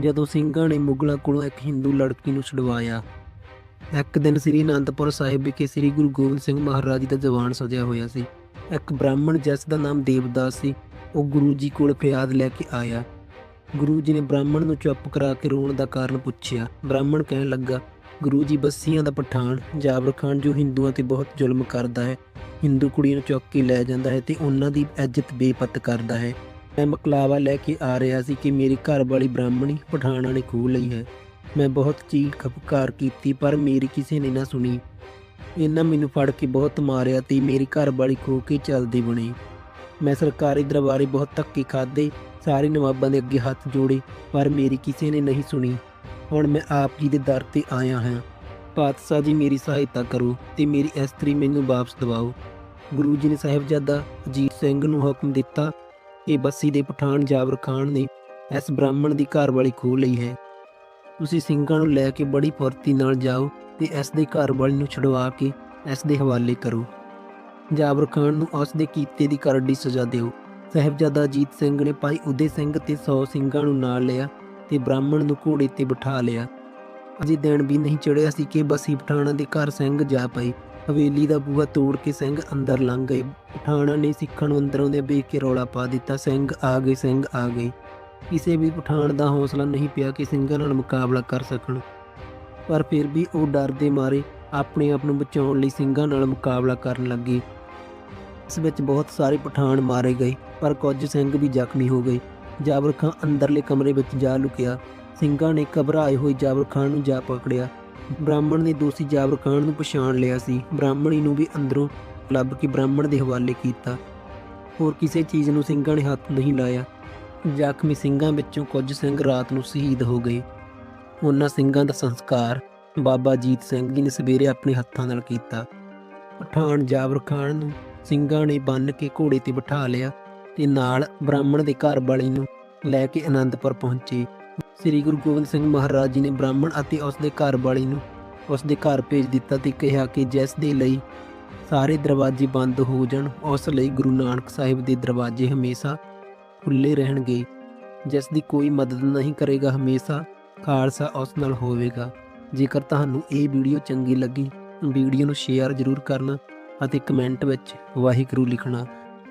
ਜਦੋਂ ਸਿੰਘਾਂ ਨੇ ਮੁਗਲਾਂ ਕੋਲੋਂ ਇੱਕ ਹਿੰਦੂ ਲੜਕੀ ਨੂੰ ਛੁਡਵਾਇਆ। ਇੱਕ ਦਿਨ ਸ੍ਰੀ ਅਨੰਦਪੁਰ ਸਾਹਿਬ ਵਿਖੇ ਸ੍ਰੀ ਗੁਰੂ ਗੋਬਿੰਦ ਸਿੰਘ ਮਹਾਰਾਜ ਜੀ ਦਾ ਜਵਾਨ ਸਜਿਆ ਹੋਇਆ ਸੀ। ਇੱਕ ਬ੍ਰਾਹਮਣ ਜਿਸ ਦਾ ਨਾਮ ਦੇਵਦਾਸ ਸੀ। ਉਹ ਗੁਰੂ ਜੀ ਕੋਲ ਫਰਿਆਦ ਲੈ ਕੇ ਆਇਆ। ਗੁਰੂ ਜੀ ਨੇ ਬ੍ਰਾਹਮਣ ਨੂੰ ਚੁੱਪ ਕਰਾ ਕੇ ਰੋਣ ਦਾ ਕਾਰਨ ਪੁੱਛਿਆ। ਬ੍ਰਾਹਮਣ ਕਹਿਣ ਲੱਗਾ, ਗੁਰੂ ਜੀ, ਬੱਸੀਆਂ ਦਾ ਪਠਾਨ, ਜਾਬਰ ਖਾਨ ਜੋ ਹਿੰਦੂਆਂ ਤੇ ਬਹੁਤ ਜ਼ੁਲਮ ਕਰਦਾ ਹੈ, ਹਿੰਦੂ ਕੁੜੀਆਂ ਨੂੰ ਚੁੱਕ ਕੇ ਲੈ ਜਾਂਦਾ ਹੈ ਤੇ ਉਹਨਾਂ ਦੀ ਇੱਜ਼ਤ ਬੇਪਤ ਕਰਦਾ ਹੈ। ਮੈਂ ਮਕਲਾਵਾ ਲੈ ਕੇ ਆ ਰਿਹਾ ਸੀ ਕਿ ਮੇਰੀ ਘਰ ਵਾਲੀ ਬ੍ਰਾਹਮਣੀ ਪਠਾਣਾ ਨੇ ਖੋਹ ਲਈ ਹੈ। ਮੈਂ ਬਹੁਤ ਚੀਖ ਖਪਕਾਰ ਕੀਤੀ, ਪਰ ਮੇਰੀ ਕਿਸੇ ਨੇ ਨਾ ਸੁਣੀ। ਇਹਨਾਂ ਮੈਨੂੰ ਫੜ ਕੇ ਬਹੁਤ ਮਾਰਿਆ ਤੇ ਮੇਰੀ ਘਰ ਵਾਲੀ ਖੋ ਕੇ ਚੱਲਦੀ ਬਣੀ। ਮੈਂ ਸਰਕਾਰੀ ਦਰਬਾਰੇ ਬਹੁਤ ਧੱਕੇ ਖਾਦੇ ਸਾਰੇ ਨਵਾਬਾਂ ਦੇ ਅੱਗੇ ਹੱਥ ਜੋੜੇ, ਪਰ ਮੇਰੀ ਕਿਸੇ ਨੇ ਨਹੀਂ ਸੁਣੀ। ਹੁਣ ਮੈਂ ਆਪ ਜੀ ਦੇ ਦਰ ਤੇ ਆਇਆ ਹਾਂ। ਪਾਤਸ਼ਾਹ ਜੀ ਮੇਰੀ ਸਹਾਇਤਾ ਕਰੋ ਤੇ ਮੇਰੀ ਇਸਤਰੀ ਮੈਨੂੰ ਵਾਪਸ ਦਿਵਾਓ। ਗੁਰੂ ਜੀ ਨੇ ਸਾਹਿਬਜ਼ਾਦਾ ਅਜੀਤ ਸਿੰਘ ਨੂੰ ਹੁਕਮ ਦਿੱਤਾ ਇਹ ਬੱਸੀ ਦੇ ਪਠਾਨ ਜਾਬਰ ਖਾਨ ਨੇ ਇਸ ਬ੍ਰਾਹਮਣ ਦੀ ਘਰ ਵਾਲੀ ਖੋਹ ਲਈ ਹੈ। ਤੁਸੀਂ ਸਿੰਘਾਂ ਨੂੰ ਲੈ ਕੇ ਬੜੀ ਫੁਰਤੀ ਨਾਲ ਜਾਓ ਤੇ ਇਸ ਦੇ ਘਰ ਵਾਲੀ ਨੂੰ ਛੁਡਵਾ ਕੇ ਇਸ ਦੇ ਹਵਾਲੇ ਕਰੋ। ਜਾਬਰ ਖਾਨ ਨੂੰ ਉਸ ਦੇ ਕੀਤੇ ਦੀ ਕਰੜੀ ਸਜ਼ਾ ਦਿਓ। ਸਾਹਿਬਜ਼ਾਦਾ ਅਜੀਤ ਸਿੰਘ ਨੇ ਭਾਈ ਉਦੇ ਸਿੰਘ ਤੇ 100 ਸਿੰਘਾਂ ਨੂੰ ਨਾਲ ਲਿਆ ਤੇ ਬ੍ਰਾਹਮਣ ਨੂੰ ਘੋੜੇ ਤੇ ਬਿਠਾ ਲਿਆ। ਅਜੇ ਦਿਨ ਵੀ ਨਹੀਂ ਚੜਿਆ ਸੀ ਕਿ ਬਸੀ ਪਠਾਣਾ ਦੇ ਘਰ ਸਿੰਘ ਜਾ ਪਏ। ਹਵੇਲੀ ਦਾ ਬੂਹਾ ਤੋੜ ਕੇ ਸਿੰਘ ਅੰਦਰ ਲੰਘ ਗਏ। ਪਠਾਣਾ ਨੇ ਸਿੱਖਾਂ ਨੂੰ ਅੰਦਰੋਂ ਦੇ ਵੇਖ ਕੇ ਰੌਲਾ ਪਾ ਦਿੱਤਾ। ਸਿੰਘ ਆ ਗਏ, ਸਿੰਘ ਆ ਗਏ। ਕਿਸੇ ਵੀ ਪਠਾਨ ਦਾ ਹੌਸਲਾ ਨਹੀਂ ਪਿਆ ਕਿ ਸਿੰਘਾਂ ਨਾਲ ਮੁਕਾਬਲਾ ਕਰ ਸਕਣ। ਪਰ ਫਿਰ ਵੀ ਉਹ ਡਰ ਦੇ ਮਾਰੇ ਆਪਣੇ ਆਪ ਨੂੰ ਬਚਾਉਣ ਲਈ ਸਿੰਘਾਂ ਨਾਲ ਮੁਕਾਬਲਾ ਕਰਨ ਲੱਗੇ। ਇਸ ਵਿੱਚ ਬਹੁਤ ਸਾਰੇ ਪਠਾਨ ਮਾਰੇ ਗਏ, ਪਰ ਕੁਝ ਸਿੰਘ ਵੀ ਜ਼ਖਮੀ ਹੋ ਗਏ। ਜਾਬਰ ਖਾਨ ਅੰਦਰਲੇ ਕਮਰੇ ਵਿੱਚ ਜਾ ਲੁਕਿਆ। ਸਿੰਘਾਂ ਨੇ ਘਬਰਾਏ ਹੋਏ ਜਾਬਰ ਖਾਨ ਨੂੰ ਜਾ ਪਕੜਿਆ। ਬ੍ਰਾਹਮਣ ਨੇ ਦੋਸ਼ੀ ਜਾਬਰ ਖਾਨ ਨੂੰ ਪਛਾਣ ਲਿਆ ਸੀ। ਬ੍ਰਾਹਮਣੀ ਨੂੰ ਵੀ ਅੰਦਰੋਂ ਲੱਭ ਕੇ ਬ੍ਰਾਹਮਣ ਦੇ ਹਵਾਲੇ ਕੀਤਾ। ਹੋਰ ਕਿਸੇ ਚੀਜ਼ ਨੂੰ ਸਿੰਘਾਂ ਨੇ ਹੱਥ ਨਹੀਂ ਲਾਇਆ। ਜ਼ਖਮੀ ਸਿੰਘਾਂ ਵਿੱਚੋਂ ਕੁਝ ਸਿੰਘ ਰਾਤ ਨੂੰ ਸ਼ਹੀਦ ਹੋ ਗਏ। ਉਹਨਾਂ ਸਿੰਘਾਂ ਦਾ ਸੰਸਕਾਰ ਬਾਬਾ ਜੀਤ ਸਿੰਘ ਜੀ ਨੇ ਸਵੇਰੇ ਆਪਣੇ ਹੱਥਾਂ ਨਾਲ ਕੀਤਾ। ਪਠਾਨ ਜਾਬਰ ਖਾਨ ਨੂੰ ਸਿੰਘਾਂ ਨੇ ਬੰਨ ਕੇ ਘੋੜੇ ਤੇ ਬਿਠਾ ਲਿਆ ਤੇ ਨਾਲ ਬ੍ਰਾਹਮਣ ਦੇ ਘਰ ਵਾਲੀ ਨੂੰ ਲੈ ਕੇ ਆਨੰਦਪੁਰ ਪਹੁੰਚੇ। ਸ੍ਰੀ ਗੁਰੂ ਗੋਬਿੰਦ ਸਿੰਘ ਮਹਾਰਾਜ ਜੀ ਨੇ ਬ੍ਰਾਹਮਣ ਅਤੇ ਉਸ ਦੇ ਘਰ ਵਾਲੀ ਨੂੰ ਉਸ ਦੇ ਘਰ ਭੇਜ ਦਿੱਤਾ ਤੇ ਕਿਹਾ ਕਿ ਜਿਸ ਦੇ ਲਈ ਸਾਰੇ ਦਰਵਾਜ਼ੇ ਬੰਦ ਹੋ ਜਾਣ, ਉਸ ਲਈ ਗੁਰੂ ਨਾਨਕ ਸਾਹਿਬ ਦੇ ਦਰਵਾਜ਼ੇ ਹਮੇਸ਼ਾ ਖੁੱਲੇ ਰਹਿਣਗੇ। ਜਿਸ ਦੀ ਕੋਈ ਮਦਦ ਨਹੀਂ ਕਰੇਗਾ, ਹਮੇਸ਼ਾ ਖਾਲਸਾ ਉਸ ਨਾਲ ਹੋਵੇਗਾ। ਜੇਕਰ ਤੁਹਾਨੂੰ ਇਹ ਵੀਡੀਓ ਚੰਗੀ ਲੱਗੀ, ਵੀਡੀਓ ਨੂੰ ਸ਼ੇਅਰ ਜ਼ਰੂਰ ਕਰਨਾ ਅਤੇ ਕਮੈਂਟ ਵਿੱਚ ਵਾਹਿਗੁਰੂ ਲਿਖਣਾ।